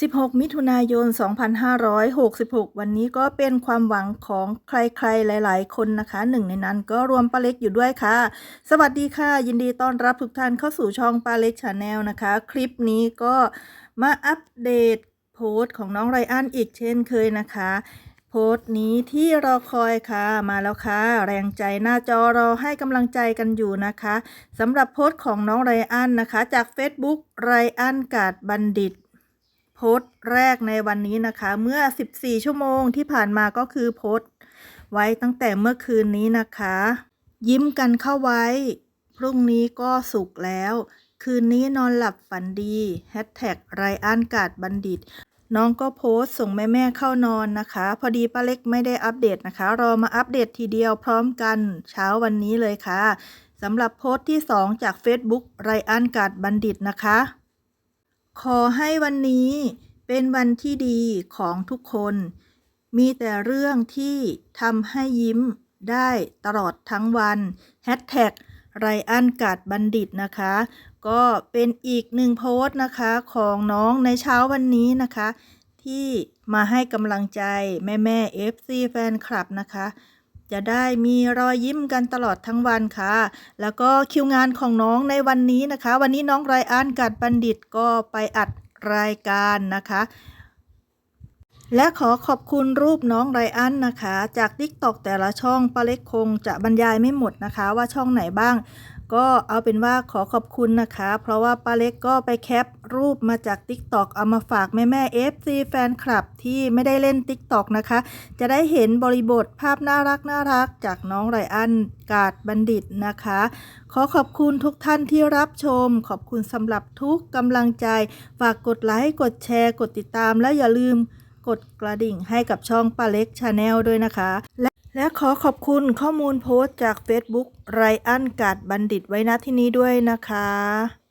16 มิถุนายน 2566 วันนี้ก็เป็นความหวังของใครๆ หลาย ๆ คนนะคะ หนึ่งในนั้นก็รวมป้าเล็กอยู่ด้วยค่ะ สวัสดีค่ะ ยินดีต้อนรับทุกท่านเข้าสู่ช่องป้าเล็กชาแนลนะคะ คลิปนี้ก็มาอัปเดตโพสต์ของน้องไรอันอีกเช่นเคยนะคะ โพสต์นี้ที่รอคอยค่ะมาแล้วค่ะ แรงใจหน้าจอรอให้กำลังใจกันอยู่นะคะสำหรับโพสต์ของน้องไรอันนะคะ จาก Facebook ไรอันกาดบัณฑิต โพสต์แรกในวันนี้นะคะ เมื่อ 14 ชั่วโมงที่ผ่านมาก็คือโพสต์ ไว้ตั้งแต่เมื่อคืนนี้นะคะ ยิ้มกันเข้าไว้ พรุ่งนี้ก็สุกแล้ว คืนนี้นอนหลับฝันดีแฮชแท็กไรอันกาดบัณฑิต น้องก็โพสต์ส่งแม่ๆเข้านอนนะคะ พอดีป้าเล็กไม่ได้อัปเดตนะคะ รอมาอัปเดตทีเดียวพร้อมกันเช้าวันนี้เลยค่ะสำหรับโพสต์ที่ 2 จาก Facebook ไรอันกาดบัณฑิตนะคะ ขอให้วันนี้เป็นวันที่ดีของทุกคน มีแต่เรื่องที่ทำให้ยิ้มได้ตลอดทั้งวันแฮชแท็กไรอันกาดบัณฑิตนะคะ ก็เป็นอีกหนึ่งโพสต์นะคะของน้องในเช้าวันนี้นะคะ ที่มาให้กำลังใจแม่แม่ FC แฟนคลับนะคะ จะได้มีรอยยิ้มกันตลอดทั้งวันค่ะ แล้วก็คิวงานของน้องในวันนี้นะคะ วันนี้น้องไรอันกัดบัณฑิตก็ไปอัดรายการนะคะและขอขอบคุณรูปน้องไรอันนะคะ จาก t ิ k t o k แต่ละช่องปาเล็กคงจะบรรยายไม่หมดนะคะ ว่าช่องไหนบ้าง ก็เอาเป็นว่าขอขอบคุณนะคะ เพราะว่าป้าเล็กก็ไปแคปรูปมาจาก TikTok เอามาฝากแม่แม่ FC แฟนคลับที่ไม่ได้เล่น TikTok นะคะ จะได้เห็นบริบทภาพน่ารักน่ารักจากน้องไรอันกาดบัณฑิตนะคะ ขอขอบคุณทุกท่านที่รับชม ขอบคุณสำหรับทุกกำลังใจ ฝากกดไลค์ กดแชร์ กดติดตามและอย่าลืมกดกระดิ่งให้กับช่องป้าเล็กชาแนลด้วยนะคะ และขอขอบคุณข้อมูลโพสต์จาก Facebook ไรอันกาดบัณฑิตไว้ณที่นี้ด้วยนะคะ